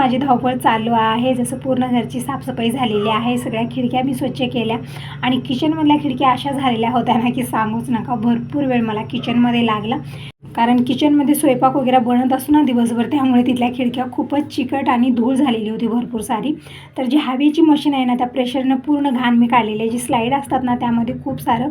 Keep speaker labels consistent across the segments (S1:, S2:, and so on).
S1: माझी धावपळ चालू आहे. जसं पूर्ण घरची साफसफाई झालेली आहे. सगळ्या खिडक्या मी स्वच्छ केल्या. आणि किचनमधल्या खिडक्या अशा झालेल्या होत्या ना की सांगूच नका. भरपूर वेळ मला किचनमध्ये लागला. कारण किचनमध्ये स्वयंपाक वगैरे बनत असतो ना दिवसभर त्यामुळे तिथल्या खिडक्या खूपच चिकट आणि धूळ झालेली होती भरपूर सारी. तर जी हवेची मशीन आहे ना त्या प्रेशरनं पूर्ण घाण मी काढलेली आहे. जी स्लाईड असतात ना त्यामध्ये खूप सारं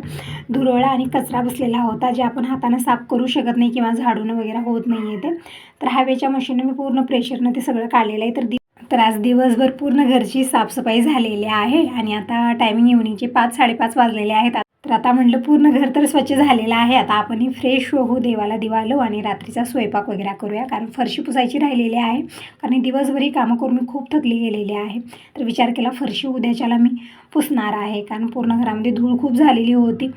S1: धुरोळा आणि कचरा बसलेला होता जे आपण हातानं साफ करू शकत नाही किंवा झाडून वगैरे होत नाही आहे ते. तर हवेच्या मशीननं मी पूर्ण प्रेशरनं ते सगळं काढलेलं आहे. तर तर आज दिवसभर पूर्ण घरची साफसफाई झालेली आहे. आणि आता टायमिंग इव्हनिंगचे पाच साडेपाच वाजलेले आहेत. तर आता म्हटलं पूर्ण घर तर स्वच्छ झालेलं आहे. आता आपणही फ्रेश होऊ देवाला दिवा लावू आणि रात्रीचा स्वयंपाक वगैरे करूया. कारण फरशी पुसायची राहिलेली आहे. कारण दिवसभरही कामं करून मी खूप थकली गेलेली आहे. तर विचार केला फरशी उद्याच्याला मी पुसणार आहे. कारण पूर्ण घरामध्ये धूळ खूप झालेली होती.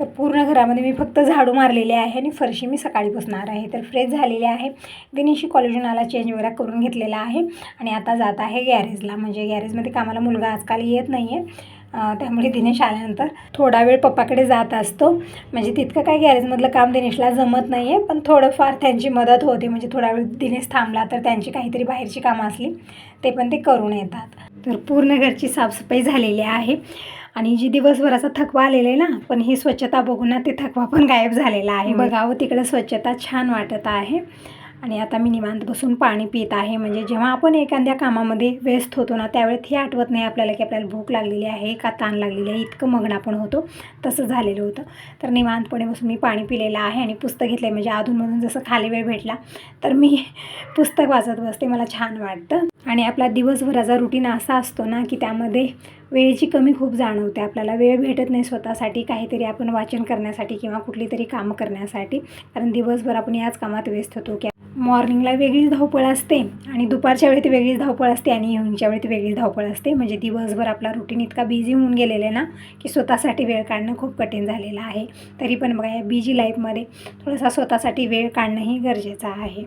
S1: तर पूर्ण घरामध्ये मी फक्त झाडू मारलेले आहे आणि फरशी मी सकाळी पुसणार आहे. तर फ्रेश झालेली आहे. दिनेशी कॉलेजून आला चेंज वगैरे करून घेतलेला आहे. आणि आता जात आहे गॅरेजला म्हणजे गॅरेजमध्ये कामाला मुलगा आजकाल येत नाही आहे त्यामुळे दिनेश आल्यानंतर थोडा वेळ पप्पाकडे जात असतो. म्हणजे तितकं काय गॅरेजमधलं काम दिनेशला जमत नाही आहे पण थोडंफार त्यांची मदत होते. म्हणजे थोडा वेळ दिनेश थांबला तर त्यांची काहीतरी बाहेरची कामं असली ते पण ते करून येतात. तर पूर्ण घरची साफसफाई झालेली आहे. आणि जी दिवसभराचा थकवा आलेला आहे ना पण ही स्वच्छता बघून ना ते थकवा पण गायब झालेला आहे. बघावं तिकडं स्वच्छता छान वाटत आहे. आणि आता मी निवांत बसून पाणी पित आहे. म्हणजे जेव्हा आपण एखाद्या कामामध्ये व्यस्त होतो ना त्यावेळेस हे आठवत नाही आपल्याला की आपल्याला भूक लागलेली आहे का ताण लागलेली आहे. इतकं मग्न आपण होतो. तसं झालेलं होतं. तर निवांतपणे बसून मी पाणी पिलेलं आहे आणि पुस्तक घेतलं आहे म्हणजे अधूनमधून जसं खाली वेळ भेटला तर मी पुस्तक वाचत बसते. मला छान वाटतं. आणि आपला दिवसभराचा रुटीन असा असतो ना की त्यामध्ये वेळेची कमी खूप जाणवते आपल्याला. वेळ भेटत नाही स्वतःसाठी. काहीतरी आपण वाचन करण्यासाठी किंवा कुठली तरी कामं करण्यासाठी. कारण दिवसभर आपण याच कामात व्यस्त होतो. की मॉर्निंगला वेगळीच धावपळ असते आणि दुपारच्या वेळी ती वेगळीच धावपळ असते आणि इव्हनिंगच्या वेळी ती वेगळीच धावपळ असते. म्हणजे दिवसभर आपला रुटीन इतका बिझी होऊन गेलेला आहे ना की स्वतःसाठी वेळ काढणं खूप कठीण झालेलं आहे. तरी पण बघा या बिझी लाईफमध्ये थोडासा स्वतःसाठी वेळ काढणंही गरजेचं आहे.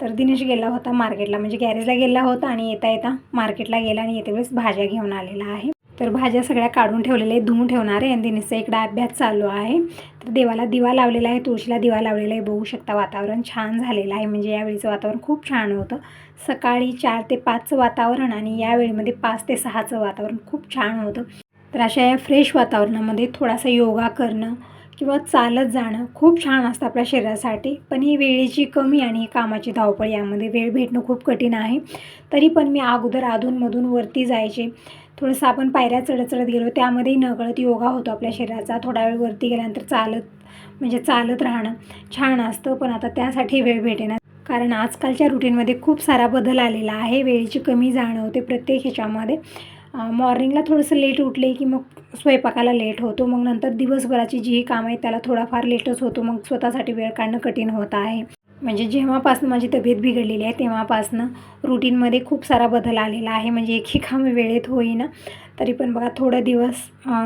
S1: तर दिनेश गेला होता मार्केटला म्हणजे गॅरेजला गेला होता आणि येता येता मार्केटला गेला आणि येते वेळेस भाज्या घेऊन आलेला आहे. तर भाज्या सगळ्या काढून ठेवलेल्या आहेत धुवून ठेवणार आहे. आणि दिनेशचा इकडं अभ्यास चालू आहे. तर देवाला दिवा लावलेला आहे तुळशीला दिवा लावलेला आहे. बघू शकता वातावरण छान झालेलं आहे. म्हणजे यावेळीचं वातावरण खूप छान होतं. सकाळी चार ते पाचचं वातावरण आणि यावेळीमध्ये पाच ते सहाचं वातावरण खूप छान होतं. तर अशा या फ्रेश वातावरणामध्ये थोडासा योगा करणं किंवा चालत जाणं खूप छान असतं आपल्या शरीरासाठी. पण ही वेळेची कमी आणि कामाची धावपळ यामध्ये वेळ भेटणं खूप कठीण आहे. तरी पण मी अगोदर अधूनमधून वरती जायचे. थोडंसं आपण पायऱ्या चढत चढत गेलो त्यामध्येही नकळत योगा होतो आपल्या शरीराचा. थोडा वेळ वरती गेल्यानंतर चालत म्हणजे चालत राहणं छान असतं पण आता त्यासाठी वेळ भेटेना. कारण आजकालच्या रुटीनमध्ये खूप सारा बदल आलेला आहे. वेळेची कमी जाणवते प्रत्येक ह्याच्यामध्ये. मॉर्निंगला थोडंसं लेट उठले की मग स्वयंपाकाला लेट होतो. मग नंतर दिवसभराची जी कामं आहेत त्याला थोडाफार लेटच होतो. मग स्वतःसाठी वेळ काढणं कठीण होत आहे. म्हणजे जेव्हापासून माझी तब्येत बिघडलेली आहे तेव्हापासनं रुटीनमध्ये खूप सारा बदल आलेला आहे. म्हणजे एकही काम वेळेत होईना. तरी पण बघा थोडं दिवस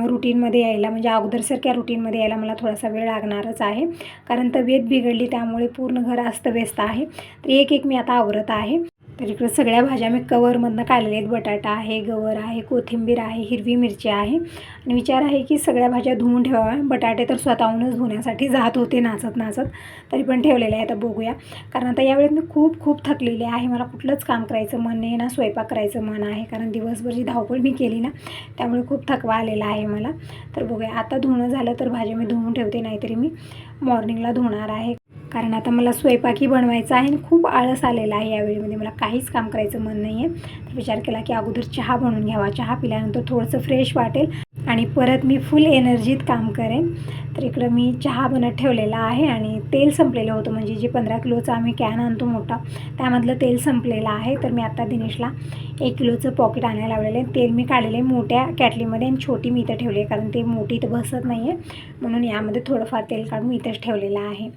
S1: रुटीनमध्ये यायला म्हणजे अगोदरसारख्या रुटीनमध्ये यायला मला थोडासा वेळ लागणारच आहे. कारण तब्येत बिघडली त्यामुळे पूर्ण घर अस्तव्यस्त आहे. तर एक एक मी आता आवरत आहे. तर इकडं सगळ्या भाज्या मी कवरमधनं काढलेल्या आहेत. बटाटा आहे गवर आहे कोथिंबीर आहे हिरवी मिरची आहे. आणि विचार आहे की सगळ्या भाज्या धुवून ठेवाव्या. बटाटे तर स्वतःहूनच धुण्यासाठी जात होते नाचत नाचत तरी पण ठेवलेले आहे आता बघूया. कारण आता यावेळेस मी खूप खूप थकलेली आहे. मला कुठलंच काम करायचं मन नाही ना स्वयंपाक करायचं मन आहे. कारण दिवसभर जी धावपळ मी केली ना त्यामुळे खूप थकवा आलेला आहे मला. तर बघूया. आता धुणं झालं तर भाज्या मी धुवून ठेवते. नाहीतरी मी मॉर्निंगला धुणार आहे. कारण आता मला स्वयंपाकही बनवायचा आहे आणि खूप आळस आलेला आहे यावेळीमध्ये. मला काहीच काम करायचं मन नाही आहे तर विचार केला की अगोदर चहा बनवून घ्यावा. चहा पिल्यानंतर थोडंसं फ्रेश वाटेल आणि परत मी फुल एनर्जीत काम करेन. तर इकडं मी चहा बनत ठेवलेला आहे आणि तेल संपलेलं होतं. म्हणजे जे पंधरा किलोचा आम्ही कॅन आणतो मोठा त्यामधलं तेल संपलेलं आहे. तर मी आत्ता दिनेशला एक किलोचं पॉकेट आणायला लावलेलं आहे. तेल मी काढलेलं आहे मोठ्या कॅटलीमध्ये आणि छोटी मी इथं ठेवली आहे कारण ते मोठी इथं बसत नाही आहे म्हणून यामध्ये थोडंफार तेल काढून मी इथंच ठेवलेलं आहे.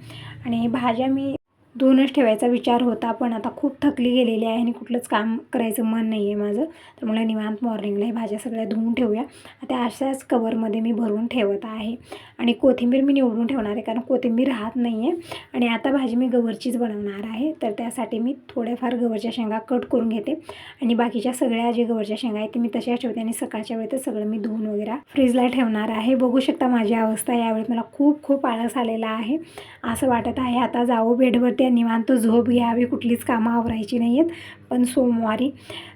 S1: आणि भाज्या मी दोनच ठेवायचा विचार होता पण आता खूप थकली गेलेली आहे आणि कुठलंच काम करायचं मन नाही आहे माझं. तर मला निवांत मॉर्निंगला हे भाज्या सगळ्या धुवून ठेवूया. आता अशाच कवरमध्ये मी भरून ठेवत आहे. आणि कोथिंबीर मी निवडून ठेवणार आहे कारण कोथिंबीर राहत नाही आहे आणि आता भाजी मी गवरचीच बनवणार आहे. तर त्यासाठी मी थोड्याफार गवरच्या शेंगा कट करून घेते. आणि बाकीच्या सगळ्या जे गवरच्या शेंगा आहेत ते मी तशाच ठेवते आणि सकाळच्या वेळेतच सगळं मी धुवून वगैरे फ्रीजला ठेवणार आहे. बघू शकता माझी अवस्था. यावेळी मला खूप खूप आळस आलेला आहे. असं वाटत आहे आता जाऊ बेडवरती त्या निवांत झोप घ्यावी कुठलीच कामं आवरायची नाही आहेत पण सोमवारी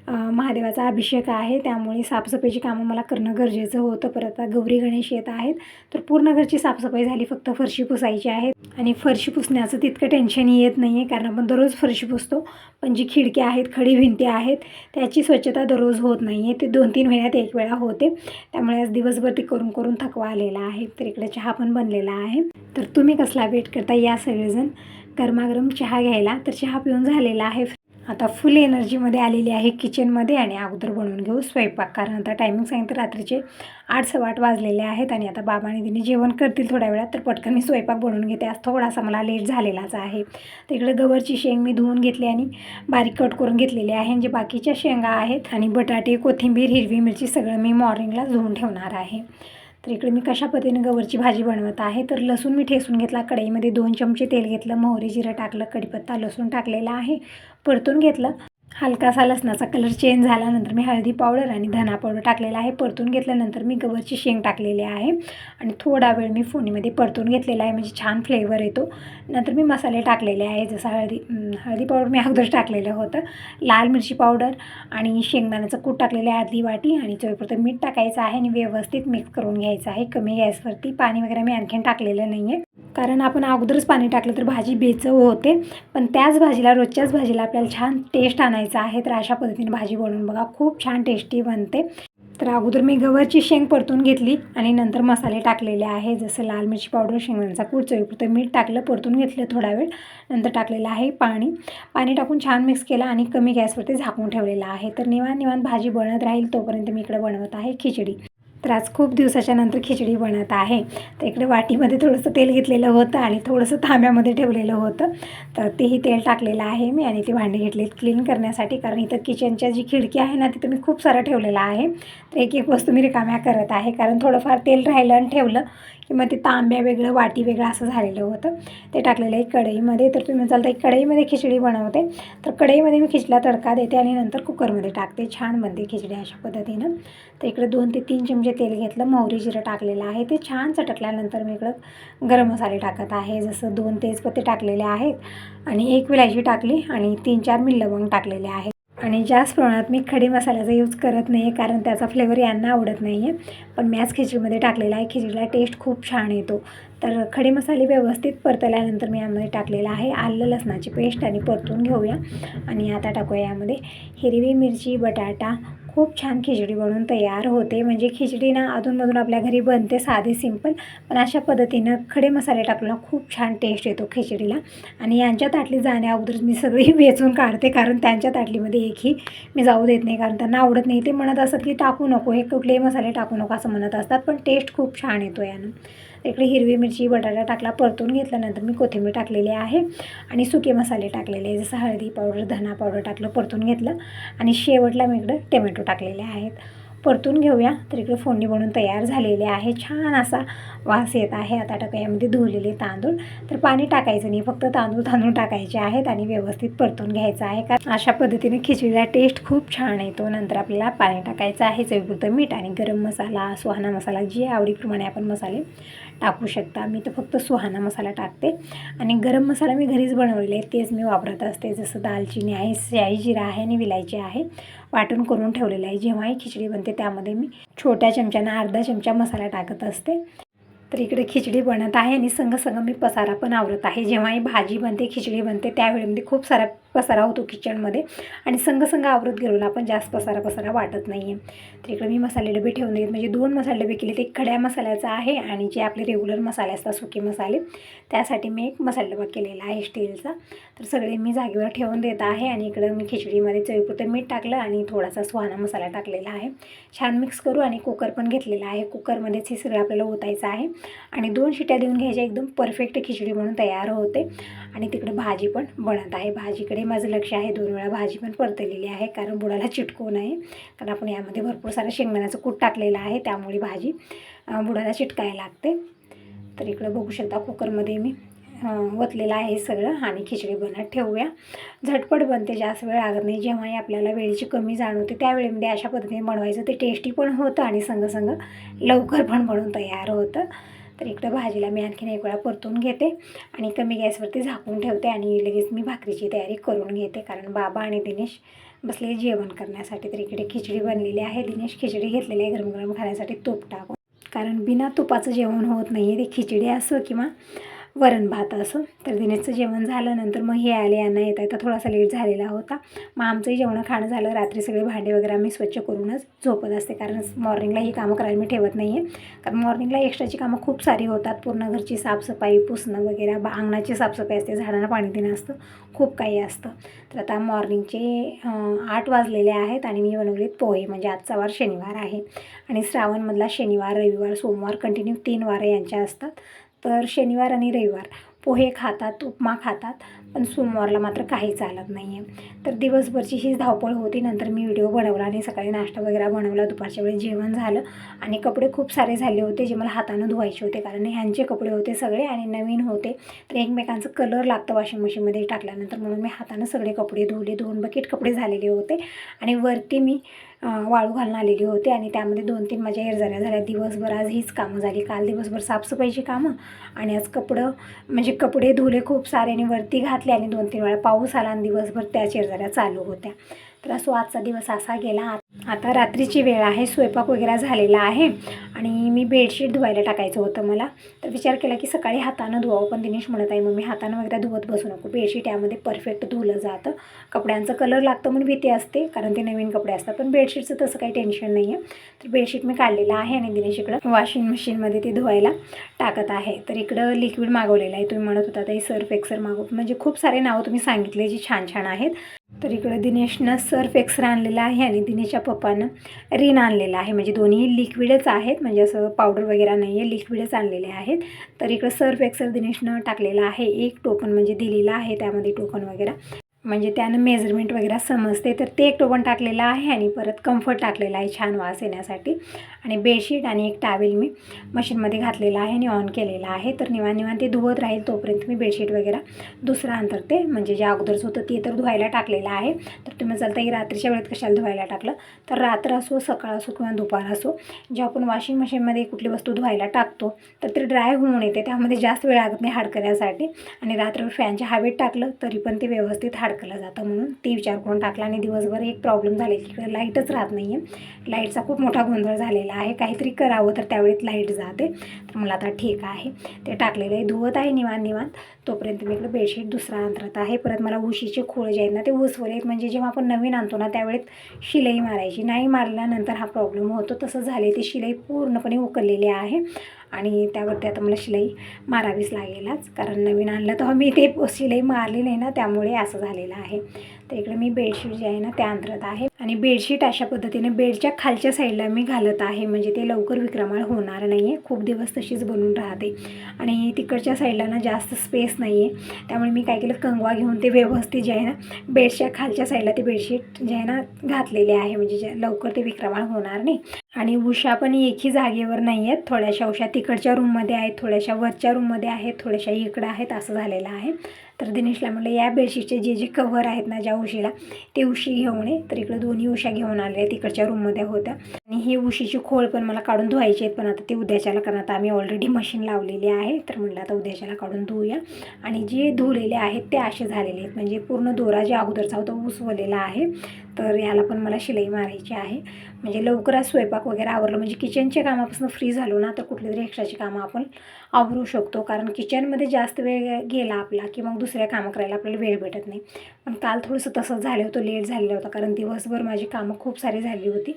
S1: महादेवाचा अभिषेक आहे. त्यामुळे साफसफाईची कामं मला करणं गरजेचं होतं. परत आता गौरी गणेश येत आहेत. तर पूर्ण घरची साफसफाई झाली. फक्त फरशी पुसायची आहे आणि फरशी पुसण्याचं तितकं टेन्शन येत नाही आहे कारण आपण दररोज फरशी पुसतो. पण जी खिडक्या आहेत खडी भिंती आहेत त्याची स्वच्छता दररोज होत नाही आहे ते दोन तीन महिन्यात एक वेळा होते. त्यामुळे आज दिवसभर ती करून करून थकवा आलेला आहे. तर इकडे चहा पण बनलेला आहे. तर तुम्ही कसला वेट करता या सगळेजण? गरमागरम चहा घ्यायला तर चहा पिऊन झालेला आहे. आता फुल एनर्जीमध्ये आलेली आहे किचनमध्ये आणि अगोदर बनवून घेऊ स्वयंपाक. कारण आता टायमिंग सांगितलं रात्रीचे आठ सव्वा आठ वाजलेले आहेत आणि आता बाबा आणि तिने जेवण करतील थोड्या वेळात तर पटकन मी स्वयंपाक बनवून घेते. आज थोडासा मला लेट झालेलाच आहे. तर इकडे गवरची शेंग मी धुवून घेतली आणि बारीक कट करून घेतलेली आहे. जे बाकीच्या शेंगा आहेत आणि बटाटे कोथिंबीर हिरवी मिरची सगळं मी मॉर्निंगला धुवून ठेवणार आहे. तर इकडे मी कशा पद्धतीने गवरची भाजी बनवत आहे तर लसूण मी ठेसून घेतला कढईमध्ये दोन चमचे तेल घेतलं मोहरी जिरं टाकलं कढीपत्ता लसूण टाकलेला आहे परतून घेतलं. हलकासा लसणाचा कलर चेंज झाल्यानंतर मी हळदी पावडर आणि धना पावडर टाकलेला आहे. परतून घेतल्यानंतर मी गवरची शेंग टाकलेली आहे. आणि थोडा वेळ मी फोडणीमध्ये परतून घेतलेला आहे. म्हणजे छान फ्लेवर येतो. नंतर मी मसाले टाकलेले आहे. जसं हळदी हळदी पावडर मी अगोदर टाकलेलं होतं. लाल मिरची पावडर आणि शेंगदाण्याचं कूट टाकलेलं आहे. अर्धी वाटी आणि चवीपुरतं मीठ टाकायचं आहे आणि व्यवस्थित मिक्स करून घ्यायचं आहे. कमी गॅसवरती पाणी वगैरे मी आणखीन टाकलेलं नाही आहे कारण आपण अगोदरच पाणी टाकलं तर भाजी बेचव होते. पण त्याच भाजीला रोजच्याच भाजीला आपल्याला छान टेस्ट आणायचा आहे. तर अशा पद्धतीने भाजी बनवून बघा खूप छान टेस्टी बनते. तर अगोदर मी गवरची शेंग परतून घेतली आणि नंतर मसाले टाकलेले आहे. जसं लाल मिरची पावडर शेंगांचा कूट चवीपुरतं मीठ टाकलं परतून घेतलं थोडा वेळ. नंतर टाकलेलं आहे पाणी. पाणी टाकून छान मिक्स केलं आणि कमी गॅसवरती झाकून ठेवलेलं आहे. तर निवान निवान भाजी बनत राहील तोपर्यंत मी इकडे बनवत आहे खिचडी. तर आज खूप दिवसाच्या नंतर खिचडी बनत आहे. तर इकडे वाटीमध्ये थोडंसं तेल घेतलेलं होतं आणि थोडंसं तांब्यामध्ये ठेवलेलं होतं. तर तेही तेल टाकलेलं आहे मी आणि ते भांडे घेतलेत क्लीन करण्यासाठी. कारण इथं किचनच्या जी खिडकी आहे ना तिथं मी खूप सारं ठेवलेलं आहे. तर एक एक वस्तू मी रिकाम्या करत आहे. कारण थोडंफार तेल राहिलं आणि ठेवलं की मग ते तांब्या वेगळं वाटी वेगळं असं झालेलं होतं. ते टाकलेलं आहे कढईमध्ये. तर तुम्ही चालतं एक कढईमध्ये खिचडी बनवते. तर कढईमध्ये मी खिचला तडका देते आणि नंतर कुकरमध्ये टाकते. छान बनते खिचडी अशा पद्धतीनं. तर इकडं दोन ते तीन चमचे तेल घेतलं. मोहरी जिरं टाकलेलं आहे. ते छान चटकल्यानंतर मी इकडं गरम मसाले टाकत आहे. जसं दोन तेजपत्ते टाकलेले आहेत आणि एक विलायची टाकली आणि तीन चार मी लवंग टाकलेले आहेत. आणि जास्त प्रमाणात मी खडे मसाल्याचा यूज करत नाही आहे कारण त्याचा फ्लेवर यांना आवडत नाही आहे पण मी आज खिचडीमध्ये टाकलेला आहे. खिचडीला टेस्ट खूप छान येतो. तर खडे मसाले व्यवस्थित परतल्यानंतर मी यामध्ये टाकलेला आहे आलं लसणाची पेस्ट आणि परतून घेऊया. आणि आता टाकूया यामध्ये हिरवी मिरची बटाटा खूप छान खिचडी बनवून तयार होते. म्हणजे खिचडी ना अधूनमधून आपल्या घरी बनते साधे सिंपल पण अशा पद्धतीनं खडे मसाले टाकून खूप छान टेस्ट येतो खिचडीला. आणि यांच्या ताटली जाण्याअगोदर मी सगळी वेचून काढते. कारण त्यांच्या ताटलीमध्ये एकही मी जाऊ देत नाही कारण त्यांना आवडत नाही. ते म्हणत असतात की टाकू नको हे कुठलेही मसाले टाकू नको असं म्हणत असतात. पण टेस्ट खूप छान येतो यानं. इकडे हिरवी मिरची बटाटा टाकला परतून घेतल्यानंतर मी कोथिंबीर टाकलेली आहे आणि सुके मसाले टाकलेले आहे जसं हळदी पावडर धना पावडर टाकलं परतून घेतलं आणि शेवटला मी इकडं टोमॅटो टाकलेले आहेत. परतून घेऊया. तर इकडे फोडणी बनवून तयार झालेले आहे. छान असा वास येत आहे. आता टाका यामध्ये धुवलेले तांदूळ. तर पाणी टाकायचं नाही. फक्त तांदूळ तांदूळ टाकायचे आहेत आणि व्यवस्थित परतून घ्यायचं आहे. कारण अशा पद्धतीने खिचडीला टेस्ट खूप छान येतो. नंतर आपल्याला पाणी टाकायचं आहे. चवीपुरतं मीठ आणि गरम मसाला सुहाना मसाला जी आवडीप्रमाणे आपण मसाले टाकू शकता. मी तर फक्त सुहाना मसाला टाकते. आणि गरम मसाला मी घरीच बनवलेले आहे. तेच मी वापरत असते. जसं दालचिनी आहे शाही जिरा आहे आणि विलायची आहे. वाटून करून ठेवलेलं आहे. जेव्हाही खिचडी बनते त्यामध्ये मी छोट्या चमच्यानं अर्धा चमचा मसाला टाकत असते. तर इकडे खिचडी बनत आहे आणि संग संग मी पसारा पण आवरत आहे. जेव्हाही भाजी बनते खिचडी बनते त्यावेळेमध्ये खूप सारा पसारा होतो किचनमध्ये आणि संगसंग आवरत गेलो ना आपण जास्त पसारा पसारा वाटत नाही आहे तर इकडे मी मसाले डबे ठेवून देत म्हणजे दोन मसाले डबे केले ते खड्या मसाल्याचा आहे आणि जे आपले रेग्युलर मसाले असतात सुके मसाले त्यासाठी मी एक मसाला डबा केलेला आहे स्टीलचा. तर सगळे मी जागेवर ठेवून देत आहे आणि इकडं मी खिचडीमध्ये चवीपुरतं मीठ टाकलं आणि थोडासा सुहाना मसाला टाकलेला आहे. छान मिक्स करू आणि कुकर पण घेतलेला आहे. कुकरमध्येच हे सगळं आपल्याला ओतायचं आहे. आणि दोन शिट्या देऊन घ्यायच्या एकदम परफेक्ट खिचडी म्हणून तयार होते. आणि तिकडे भाजी पण बनत आहे. भाजीकडे माझं लक्ष आहे दोन वेळा भाजी पण परतलेली आहे कारण बुडाला चिटकू नये. कारण आपण यामध्ये भरपूर सारं शेंगदाण्याचं कूट टाकलेलं आहे त्यामुळे भाजी बुडाला चिटकायला लागते. तर इकडं बघू शकता कुकरमध्ये मी वतलेलं ओतलेलं आहे सगळं आणि खिचडी बनत ठेवूया. झटपट बनते जास्त वेळ लागत नाही. जेव्हाही आपल्याला वेळेची कमी जाणवते त्यावेळेमध्ये अशा पद्धतीने बनवायचं. ते टेस्टी पण होतं आणि संग संग लवकर पण बनून तयार होतं. तर इकडं भाजीला मी आणखीन एक वेळा परतून घेते आणि कमी गॅसवरती झाकून ठेवते आणि लगेच मी भाकरीची तयारी करून घेते. कारण बाबा आणि दिनेश बसले जेवण करण्यासाठी. तर इकडे खिचडी बनलेली आहे. दिनेश खिचडी घेतलेली आहे गरम गरम खाण्यासाठी तूप टाकून. कारण बिना तुपाचं जेवण होत नाही आहे ते खिचडी असो किंवा वरण भात असं. तर दिनेशचं जेवण झालं नंतर मग हे आले यांना येता येता थोडासा लेट झालेला होता. मग आमचंही जेवण खाणं झालं. रात्री सगळे भांडे वगैरे आम्ही स्वच्छ करूनच झोपत असते. कारण मॉर्निंगला ही कामं करायला मी ठेवत नाही आहे कारण मॉर्निंगला एक्स्ट्राची कामं खूप सारी होतात. पूर्ण घरची साफसफाई पुसणं वगैरे बा अंगणाची साफसफाई असते. झाडांना पाणी देणं असतं. खूप काही असतं. तर आता मॉर्निंगचे आठ वाजलेले आहेत आणि मी बनवलेत पोहे. म्हणजे आजचा वार शनिवार आहे. आणि श्रावणमधला शनिवार रविवार सोमवार कंटिन्यू तीन वारं यांच्या असतात. तर शनिवार आणि रविवार पोहे खातात उपमा खातात पण सोमवारला मात्र काही चालत नाही आहे तर दिवसभरची हीच धावपळ होती. नंतर मी व्हिडिओ बनवला आणि सकाळी नाश्ता वगैरे बनवला. दुपारच्या वेळी जेवण झालं आणि कपडे खूप सारे झाले होते जे मला हातानं धुवायचे होते कारण ह्यांचे कपडे होते सगळे आणि नवीन होते. तर एकमेकांचं कलर लागतं वॉशिंग मशीनमध्ये टाकल्यानंतर म्हणून मी हातानं सगळे कपडे धुवले. दोन बकेट कपडे झालेले होते आणि वरती मी वाळू घालून आलेली होती आणि त्यामध्ये दोन तीन माझ्या हेरझाऱ्या झाल्या. दिवसभर आज हीच कामं झाली. काल दिवसभर साफसफाईची कामं आणि आज कपडं म्हणजे कपडे धुले खूप सारे आणि वरती घातले आणि दोन तीन वेळा पाऊस आला आणि दिवसभर त्याच शेरझाऱ्या चालू होत्या. तर असो आजचा दिवस असा गेला. आता रात्रीची वेळ आहे. स्वयंपाक वगैरे झालेला आहे. आणि मी बेडशीट धुवायला टाकायचं होतं मला. तर विचार केला की सकाळी हातानं धुवावं पण दिनेश म्हणत आहे मम्मी हातानं वगैरे धुवत बसू नको. बेडशीट यामध्ये परफेक्ट धुलं जातं. कपड्यांचं कलर लागतं म्हणून भीती असते कारण ते नवीन कपडे असतात. पण बेडशीटचं तसं काही टेन्शन नाही आहे तर बेडशीट मी काढलेलं आहे आणि दिनेश इकडं वॉशिंग मशीनमध्ये ते धुवायला टाकत आहे. तर इकडं लिक्विड मागवलेलं आहे. तुम्ही म्हणत होता ते सर्फ एक्सर मागव. म्हणजे खूप सारे नावं तुम्ही सांगितले जी छान छान आहेत. तर इकडं दिनेशनं सर्फ एक्सर आणलेला आहे आणि दिनेशच्या पप्पानं रिन आणलेला आहे. म्हणजे दोन्ही लिक्विडच आहेत. म्हणजे असं पावडर वगैरे नाही आहे लिक्विडच आणलेले आहेत. तर इकडं सर्फ एक्सर दिनेशनं टाकलेलं आहे. एक टोकन म्हणजे दिलेलं आहे त्यामध्ये टोकन वगैरे. म्हणजे त्यानं मेजरमेंट वगैरे समजते. तर ते एक टोकन टाकलेलं आहे आणि परत कम्फर्ट टाकलेला आहे छान वास येण्यासाठी. आणि बेडशीट आणि एक टावेल मी मशीनमध्ये घातलेला आहे आणि ऑन केलेला आहे. तर निवांत निवांत ते धुवत राहील तोपर्यंत मी बेडशीट वगैरे दुसरं अंतरते म्हणजे जे अगोदरच होतं ते तर धुवायला टाकलेलं आहे. तर तुम्ही चालता रात्रीच्या वेळेत कशाला धुवायला टाकलं? तर रात्र असो सकाळ असो किंवा दुपार असो जेव्हा आपण वॉशिंग मशीनमध्ये कुठली वस्तू धुवायला टाकतो तर ते ड्राय होऊन येते. त्यामध्ये जास्त वेळ लागत नाही हाडकण्यासाठी. आणि रात्रभर फॅनच्या हवेत टाकलं तरी पण ते व्यवस्थित हाडकलं जातं म्हणून ते विचार करून टाकला. आणि दिवसभर एक प्रॉब्लेम झाले की लाईटच राहत नाही आहे लाईटचा खूप मोठा गोंधळ झालेला आहे काहीतरी करावं तर त्यावेळेत लाइट जाते. तर मला आता ठीक आहे. ते टाकलेलं आहे धुवत आहे निवांत निवांत. तोपर्यंत मी इकडे बेडशीट दुसरा अंतरत आहे. परत मला उशीचे खोळ जे आहेत ना ते उसवले आहेत. म्हणजे जेव्हा आपण नवीन आणतो ना त्यावेळेत शिलाई मारायची. नाही मारल्यानंतर हा प्रॉब्लेम होतो. तसं झाले ती शिलाई पूर्णपणे उकललेली आहे. आणि त्यावरती आता मला शिलाई मारावीच लागेलच. कारण नवीन आणलं तेव्हा मी ते शिलाई मारली नाही ना त्यामुळे असं झालेलं आहे. तर इकडे मी बेडशीट जे आहे ना ते अंतरत आहे. आणि बेडशीट अशा पद्धतीने बेडच्या खालच्या साईडला मी घालत आहे. म्हणजे ते लवकर विक्रमाळ होणार नाही आहे खूप दिवस तशीच बनून राहते. आणि तिकडच्या साईडला ना जास्त स्पेस नाही आहे त्यामुळे मी काय केलं कंगवा घेऊन ते व्यवस्थित जे आहे ना बेडच्या खालच्या साईडला ते बेडशीट जे आहे ना घातलेले आहे. म्हणजे जे लवकर ते विक्रमाळ होणार नाही. आणि उषा पण एकही जागेवर नाही आहेत थोड्याशा उषा तिकडच्या रूममध्ये आहेत थोड्याशा वरच्या रूममध्ये आहेत थोड्याशा इकडं आहेत असं झालेलं आहे. तर दिनेशला म्हटलं या बेडशीटचे जे जे कव्हर आहेत ना ज्या उशीला ते उशी घेऊन ये. तर इकडं दोन्ही उशा घेऊन आले तिकडच्या रूममध्ये होत्या आणि हे उशीची खोळ पण मला काढून धुवायची आहेत पण आता ते उद्याच्याला कारण आता आम्ही ऑलरेडी मशीन लावलेली आहे. तर म्हटलं आता उद्याच्याला काढून धुवूया आणि जे धुलेले आहेत ते असे झालेले आहेत. म्हणजे पूर्ण दोरा जे अगोदरचा होता उसवलेला आहे. तर याला पण मला शिलाई मारायची आहे. म्हणजे लवकरच स्वयंपाक वगैरे आवरलं. म्हणजे किचनच्या कामापासून फ्री झालो ना तर कुठली तरी एक्स्ट्राची कामं आपण आवरू शकतो. कारण किचनमध्ये जास्त वेळ गेला आपला की मग दुसऱ्या कामं करायला आपल्याला वेळ भेटत नाही. पण काल थोडंसं तसंच झालं होतं लेट झालेलं होतं कारण दिवसभर माझी कामं खूप सारी झाली होती.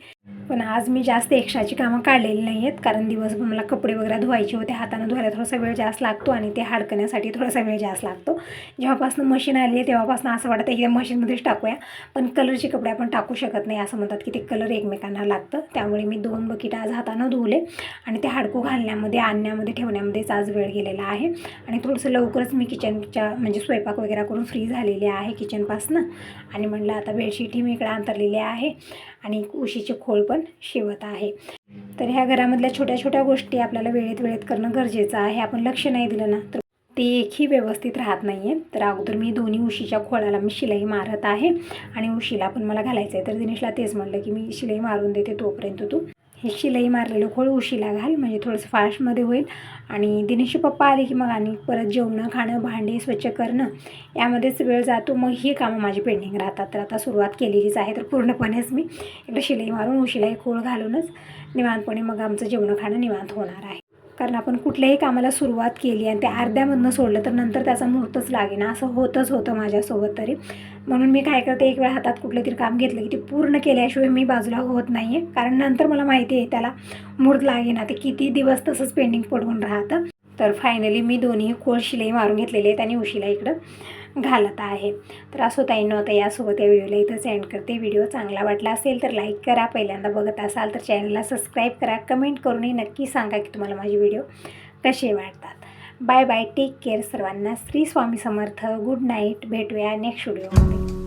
S1: पण आज मी जास्त एक्स्ट्राची कामं काढलेली नाही आहेत कारण दिवसभर मला कपडे वगैरे धुवायचे होते हातानं धुवायला थोडासा वेळ जास्त लागतो आणि ते हाडकण्यासाठी थोडासा वेळ जास्त लागतो. जेव्हापासून मशीन आली आहे तेव्हापासून असं वाटतं की त्या मशीनमध्येच टाकूया पण कलरचे कपडे आपण टाकू शकत नाही असं म्हणतात की ते कलर एकमेकांना लागतं. त्यामुळे मी दोन बकेट आज हातानं धुवले आणि ते हाडकू घालण्यामध्ये आणण्यामध्ये ठेवण्यामध्येच आज वेळ गेलेला आहे. आणि थोडंसं लवकरच मी किचनच्या म्हणजे स्वयंपाक वगैरे करून फ्री झालेली आहे किचन किचनपासनं आणि म्हणलं आता बेडशीटही मी इकडं अंतरलेली आहे आणि उशीचे खोळ पण शिवत आहे. तर ह्या घरामधल्या छोट्या छोट्या गोष्टी आपल्याला वेळेत वेळेत करणं गरजेचं आहे. आपण लक्ष नाही दिलं ना तर ते एकही व्यवस्थित राहत नाही आहे तर अगोदर मी दोन्ही उशीच्या खोळाला मी शिलाई मारत आहे आणि उशीला पण मला घालायचं आहे तर दिनेशला तेच म्हणलं की मी शिलाई मारून देते तोपर्यंत तू हे शिलाई मारलेलं खोळ उशीला घाल म्हणजे थोडंसं फास्टमध्ये होईल. आणि दिनेशचे पप्पा आले की मग आणि परत जेवणं खाणं भांडी स्वच्छ करणं यामध्येच वेळ जातो. मग ही कामं माझी पेंडिंग राहतात. तर आता सुरुवात केलेलीच आहे. तर पूर्णपणेच मी इकडे शिलाई मारून उशिलाई खोळ घालूनच निवांतपणे मग आमचं जेवणं खाणं निवांत होणार आहे. कारण आपण कुठल्याही कामाला सुरुवात केली आणि ते अर्ध्यामधनं सोडलं तर नंतर त्याचा मुहूर्तच लागेना. असं होतच होतं माझ्यासोबत तरी. म्हणून मी काय करते एक वेळ हातात कुठलं तरी काम घेतलं की ते पूर्ण केल्याशिवाय मी बाजूला होत नाही आहे कारण नंतर मला माहिती आहे त्याला मुहूर्त लागेना. ते किती दिवस तसंच पेंडिंग पडून राहतं. तर फायनली मी दोन्ही खोळ शिलाई मारून घेतलेले आहेत आणि उशीला इकडं. घालत आहे. तर असो ताईंनो आता यासोबत या व्हिडिओला इथंच एंड करते. व्हिडिओ चांगला वाटला असेल तर लाईक करा. पहिल्यांदा बघत असाल तर चॅनलला सबस्क्राईब करा. कमेंट करूनही नक्की सांगा की तुम्हाला माझे व्हिडिओ कसे वाटतात. बाय बाय टेक केअर सर्वांना. श्री स्वामी समर्थ. गुड नाईट भेटूया नेक्स्ट व्हिडिओमध्ये